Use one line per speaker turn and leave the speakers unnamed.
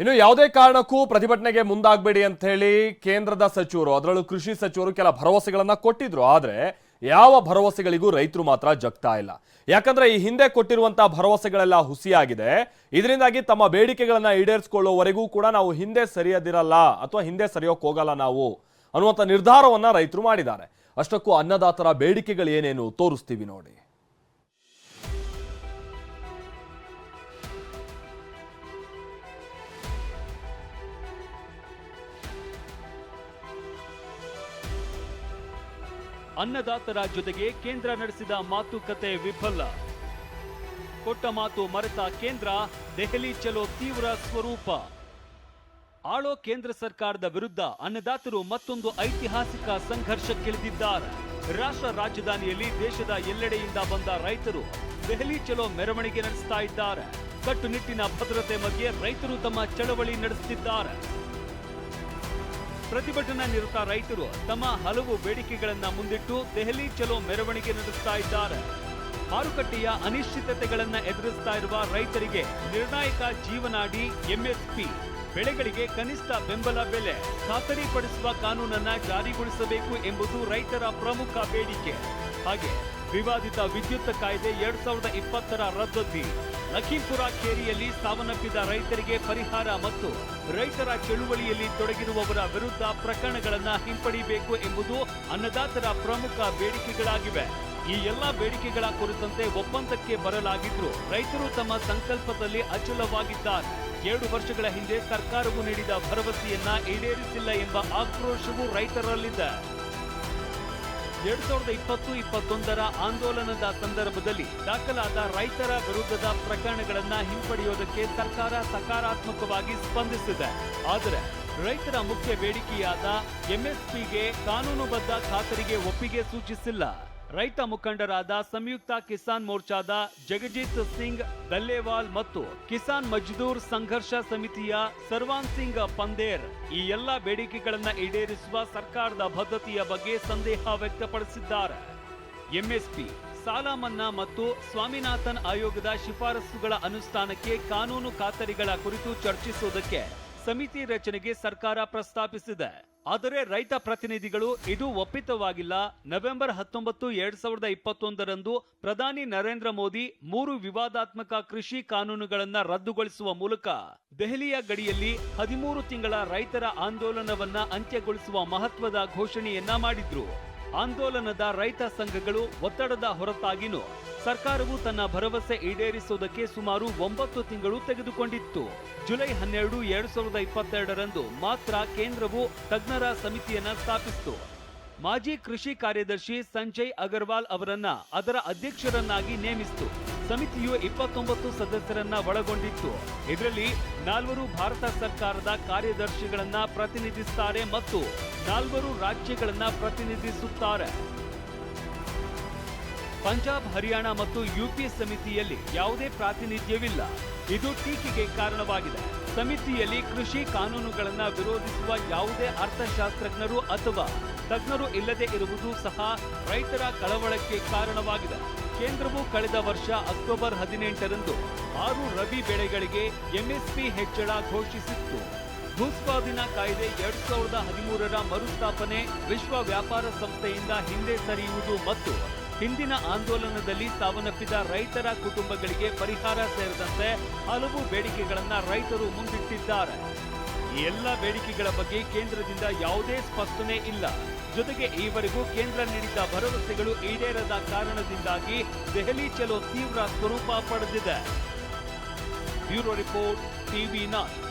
ಇನ್ನು ಯಾವುದೇ ಕಾರಣಕ್ಕೂ ಪ್ರತಿಭಟನೆಗೆ ಮುಂದಾಗಬೇಡಿ ಅಂತ ಹೇಳಿ ಕೇಂದ್ರದ ಸಚಿವರು, ಅದರಲ್ಲೂ ಕೃಷಿ ಸಚಿವರು ಕೆಲ ಭರವಸೆಗಳನ್ನ ಕೊಟ್ಟಿದ್ರು. ಆದ್ರೆ ಯಾವ ಭರವಸೆಗಳಿಗೂ ರೈತರು ಮಾತ್ರ ಜಗ್ತಾ ಇಲ್ಲ. ಯಾಕಂದ್ರೆ ಈ ಹಿಂದೆ ಕೊಟ್ಟಿರುವಂತಹ ಭರವಸೆಗಳೆಲ್ಲ ಹುಸಿಯಾಗಿದೆ. ಇದರಿಂದಾಗಿ ತಮ್ಮ ಬೇಡಿಕೆಗಳನ್ನ ಈಡೇರಿಸಿಕೊಳ್ಳುವವರೆಗೂ ಕೂಡ ನಾವು ಹಿಂದೆ ಸರಿಯದಿರಲ್ಲ ಅಥವಾ ಹಿಂದೆ ಸರಿಯೋಕ್ ಹೋಗಲ್ಲ ನಾವು ಅನ್ನುವಂಥ ನಿರ್ಧಾರವನ್ನ ರೈತರು ಮಾಡಿದ್ದಾರೆ. ಅಷ್ಟಕ್ಕೂ ಅನ್ನದಾತರ ಬೇಡಿಕೆಗಳು ಏನೇನು ತೋರಿಸ್ತೀವಿ ನೋಡಿ.
ಅನ್ನದಾತರ ಜೊತೆಗೆ ಕೇಂದ್ರ ನಡೆಸಿದ ಮಾತುಕತೆ ವಿಫಲ. ಕೊಟ್ಟ ಮಾತು ಮರೆತ ಕೇಂದ್ರ, ದೆಹಲಿ ಚಲೋ ತೀವ್ರ ಸ್ವರೂಪ. ಆಳೋ ಕೇಂದ್ರ ಸರ್ಕಾರದ ವಿರುದ್ಧ ಅನ್ನದಾತರು ಮತ್ತೊಂದು ಐತಿಹಾಸಿಕ ಸಂಘರ್ಷಕ್ಕಿಳಿದಿದ್ದಾರೆ. ರಾಷ್ಟ್ರ ರಾಜಧಾನಿಯಲ್ಲಿ ದೇಶದ ಎಲ್ಲೆಡೆಯಿಂದ ಬಂದ ರೈತರು ದೆಹಲಿ ಚಲೋ ಮೆರವಣಿಗೆ ನಡೆಸ್ತಾ ಇದ್ದಾರೆ. ಕಟ್ಟುನಿಟ್ಟಿನ ಭದ್ರತೆ ಮಧ್ಯೆ ರೈತರು ತಮ್ಮ ಚಳವಳಿ ನಡೆಸುತ್ತಿದ್ದಾರೆ ಪ್ರತಿಭಟನಾ ನಿರತ ರೈತರು ತಮ್ಮ ಹಲವು ಬೇಡಿಕೆಗಳನ್ನು ಮುಂದಿಟ್ಟು ದೆಹಲಿ ಚಲೋ ಮೆರವಣಿಗೆ ನಡೆಸ್ತಾ ಇದ್ದಾರೆ. ಮಾರುಕಟ್ಟೆಯ ಅನಿಶ್ಚಿತತೆಗಳನ್ನ ಎದುರಿಸ್ತಾ ಇರುವ ರೈತರಿಗೆ ನಿರ್ಣಾಯಕ ಜೀವನಾಡಿ ಎಂಎಸ್ಪಿ, ಬೆಳೆಗಳಿಗೆ ಕನಿಷ್ಠ ಬೆಂಬಲ ಬೆಲೆ ಖಾತರಿಪಡಿಸುವ ಕಾನೂನನ್ನ ಜಾರಿಗೊಳಿಸಬೇಕು ಎಂಬುದು ರೈತರ ಪ್ರಮುಖ ಬೇಡಿಕೆ. ಹಾಗೆ ವಿವಾದಿತ ವಿದ್ಯುತ್ ಕಾಯ್ದೆ ಎರಡ್ ಸಾವಿರದ ಇಪ್ಪತ್ತರ ರದ್ದತಿ. ಲಖೀಂಪುರ ಕೇರಿಯಲ್ಲಿ ಸಾವನ್ನಪ್ಪಿದ ರೈತರಿಗೆ ಪರಿಹಾರ ಮತ್ತು ರೈತರ ಚಳುವಳಿಯಲ್ಲಿ ತೊಡಗಿರುವವರ ವಿರುದ್ಧ ಪ್ರಕರಣಗಳನ್ನು ಹಿಂಪಡಿಬೇಕು ಎಂಬುದು ಅನ್ನದಾತರ ಪ್ರಮುಖ ಬೇಡಿಕೆಗಳಾಗಿವೆ. ಈ ಎಲ್ಲಾ ಬೇಡಿಕೆಗಳ ಕುರಿತಂತೆ ಒಪ್ಪಂದಕ್ಕೆ ಬರಲಾಗಿದ್ರು ರೈತರು ತಮ್ಮ ಸಂಕಲ್ಪದಲ್ಲಿ ಅಚಲವಾಗಿದ್ದಾರೆ. ಎರಡು ವರ್ಷಗಳ ಹಿಂದೆ ಸರ್ಕಾರವು ನೀಡಿದ ಭರವಸೆಯನ್ನ ಈಡೇರಿಸಿಲ್ಲ ಎಂಬ ಆಕ್ರೋಶವು ರೈತರಲ್ಲಿದೆ. ಎರಡ್ ಸಾವಿರದ ಇಪ್ಪತ್ತು, ಇಪ್ಪತ್ತೊಂದರ ಆಂದೋಲನದ ಸಂದರ್ಭದಲ್ಲಿ ದಾಖಲಾದ ರೈತರ ವಿರುದ್ಧದ ಪ್ರಕರಣಗಳನ್ನು ಹಿಂಪಡೆಯೋದಕ್ಕೆ ಸರ್ಕಾರ ಸಕಾರಾತ್ಮಕವಾಗಿ ಸ್ಪಂದಿಸಿದೆ. ಆದರೆ ರೈತರ ಮುಖ್ಯ ಬೇಡಿಕೆಯಾದ ಎಂಎಸ್ಪಿಗೆ ಕಾನೂನುಬದ್ಧ ಖಾತರಿಗೆ ಒಪ್ಪಿಗೆ ಸೂಚಿಸಿಲ್ಲ. ರೈತ ಮುಖಂಡರಾದ ಸಂಯುಕ್ತ ಕಿಸಾನ್ ಮೋರ್ಚಾದ ಜಗಜಿತ್ ಸಿಂಗ್ ದಲ್ಲೇವಾಲ್ ಮತ್ತು ಕಿಸಾನ್ ಮಜ್ದೂರ್ ಸಂಘರ್ಷ ಸಮಿತಿಯ ಸರ್ವಾನ್ ಸಿಂಗ್ ಪಂದೇರ್ ಈ ಎಲ್ಲಾ ಬೇಡಿಕೆಗಳನ್ನು ಈಡೇರಿಸುವ ಸರ್ಕಾರದ ಬದ್ಧತೆಯ ಬಗ್ಗೆ ಸಂದೇಹ ವ್ಯಕ್ತಪಡಿಸಿದ್ದಾರೆ. ಎಂಎಸ್ಪಿ ಸಾಲ ಮನ್ನಾ ಮತ್ತು ಸ್ವಾಮಿನಾಥನ್ ಆಯೋಗದ ಶಿಫಾರಸುಗಳ ಅನುಷ್ಠಾನಕ್ಕೆ ಕಾನೂನು ಖಾತರಿಗಳ ಕುರಿತು ಚರ್ಚಿಸುವುದಕ್ಕೆ ಸಮಿತಿ ರಚನೆಗೆ ಸರ್ಕಾರ ಪ್ರಸ್ತಾಪಿಸಿದೆ. ಆದರೆ ರೈತ ಪ್ರತಿನಿಧಿಗಳು ಇದು ಒಪ್ಪಿತವಾಗಿಲ್ಲ. ನವೆಂಬರ್ ಹತ್ತೊಂಬತ್ತು, ಎರಡ್ ಸಾವಿರದ ಇಪ್ಪತ್ತೊಂದರಂದು ಪ್ರಧಾನಿ ನರೇಂದ್ರ ಮೋದಿ ಮೂರು ವಿವಾದಾತ್ಮಕ ಕೃಷಿ ಕಾನೂನುಗಳನ್ನ ರದ್ದುಗೊಳಿಸುವ ಮೂಲಕ ದೆಹಲಿಯ ಗಡಿಯಲ್ಲಿ ಹದಿಮೂರು ತಿಂಗಳ ರೈತರ ಆಂದೋಲನವನ್ನ ಅಂತ್ಯಗೊಳಿಸುವ ಮಹತ್ವದ ಘೋಷಣೆಯನ್ನ ಮಾಡಿದ್ರು. ಆಂದೋಲನದ ರೈತ ಸಂಘಗಳು ಒತ್ತಡದ ಹೊರತಾಗಿನೂ ಸರ್ಕಾರವು ತನ್ನ ಭರವಸೆ ಈಡೇರಿಸುವುದಕ್ಕೆ ಸುಮಾರು ಒಂಬತ್ತು ತಿಂಗಳು ತೆಗೆದುಕೊಂಡಿತ್ತು. ಜುಲೈ ಹನ್ನೆರಡು, ಎರಡು ಸಾವಿರದ ಇಪ್ಪತ್ತೆರಡರಂದು ಮಾತ್ರ ಕೇಂದ್ರವು ತಜ್ಞರ ಸಮಿತಿಯನ್ನು ಸ್ಥಾಪಿಸಿತು. ಮಾಜಿ ಕೃಷಿ ಕಾರ್ಯದರ್ಶಿ ಸಂಜಯ್ ಅಗರ್ವಾಲ್ ಅವರನ್ನ ಅದರ ಅಧ್ಯಕ್ಷರನ್ನಾಗಿ ನೇಮಿಸಿತು. ಸಮಿತಿಯು ಇಪ್ಪತ್ತೊಂಬತ್ತು ಸದಸ್ಯರನ್ನ ಒಳಗೊಂಡಿತ್ತು. ಇದರಲ್ಲಿ ನಾಲ್ವರು ಭಾರತ ಸರ್ಕಾರದ ಕಾರ್ಯದರ್ಶಿಗಳನ್ನ ಪ್ರತಿನಿಧಿಸುತ್ತಾರೆ ಮತ್ತು ನಾಲ್ವರು ರಾಜ್ಯಗಳನ್ನ ಪ್ರತಿನಿಧಿಸುತ್ತಾರೆ. ಪಂಜಾಬ್, ಹರಿಯಾಣ ಮತ್ತು ಯುಪಿ ಸಮಿತಿಯಲ್ಲಿ ಯಾವುದೇ ಪ್ರಾತಿನಿಧ್ಯವಿಲ್ಲ. ಇದು ಟೀಕೆಗೆ ಕಾರಣವಾಗಿದೆ. ಸಮಿತಿಯಲ್ಲಿ ಕೃಷಿ ಕಾನೂನುಗಳನ್ನು ವಿರೋಧಿಸುವ ಯಾವುದೇ ಅರ್ಥಶಾಸ್ತ್ರಜ್ಞರು ಅಥವಾ ತಜ್ಞರು ಇಲ್ಲದೆ ಇರುವುದು ಸಹ ರೈತರ ಕಳವಳಕ್ಕೆ ಕಾರಣವಾಗಿದೆ. ಕೇಂದ್ರವು ಕಳೆದ ವರ್ಷ ಅಕ್ಟೋಬರ್ ಹದಿನೆಂಟರಂದು ಆರು ರಬಿ ಬೆಳೆಗಳಿಗೆ ಎಂಎಸ್ಪಿ ಹೆಚ್ಚಳ ಘೋಷಿಸಿತ್ತು. ಭೂಸ್ವಾಧೀನ ಕಾಯ್ದೆ ಎರಡ್ ಸಾವಿರದ ಹದಿಮೂರರ ಮರುಸ್ಥಾಪನೆ ವಿಶ್ವ ವ್ಯಾಪಾರ ಸಂಸ್ಥೆಯಿಂದ ಹಿಂದೆ ಸರಿಯುವುದು ಮತ್ತು ಹಿಂದಿನ ಆಂದೋಲನದಲ್ಲಿ ಸಾವನ್ನಪ್ಪಿದ ರೈತರ ಕುಟುಂಬಗಳಿಗೆ ಪರಿಹಾರ ಸೇರಿದಂತೆ ಹಲವು ಬೇಡಿಕೆಗಳನ್ನು ರೈತರು ಮುಂದಿಟ್ಟಿದ್ದಾರೆ. ಎಲ್ಲ ಬೇಡಿಕೆಗಳ ಬಗ್ಗೆ ಕೇಂದ್ರದಿಂದ ಯಾವುದೇ ಸ್ಪಷ್ಟನೆ ಇಲ್ಲ. ಜೊತೆಗೆ ಈವರೆಗೂ ಕೇಂದ್ರ ನೀಡಿದ್ದ ಭರವಸೆಗಳು ಈಡೇರದ ಕಾರಣದಿಂದಾಗಿ ದೆಹಲಿ ಚಲೋ ತೀವ್ರ ಸ್ವರೂಪ ಪಡೆದಿದೆ. Bureau report TV nine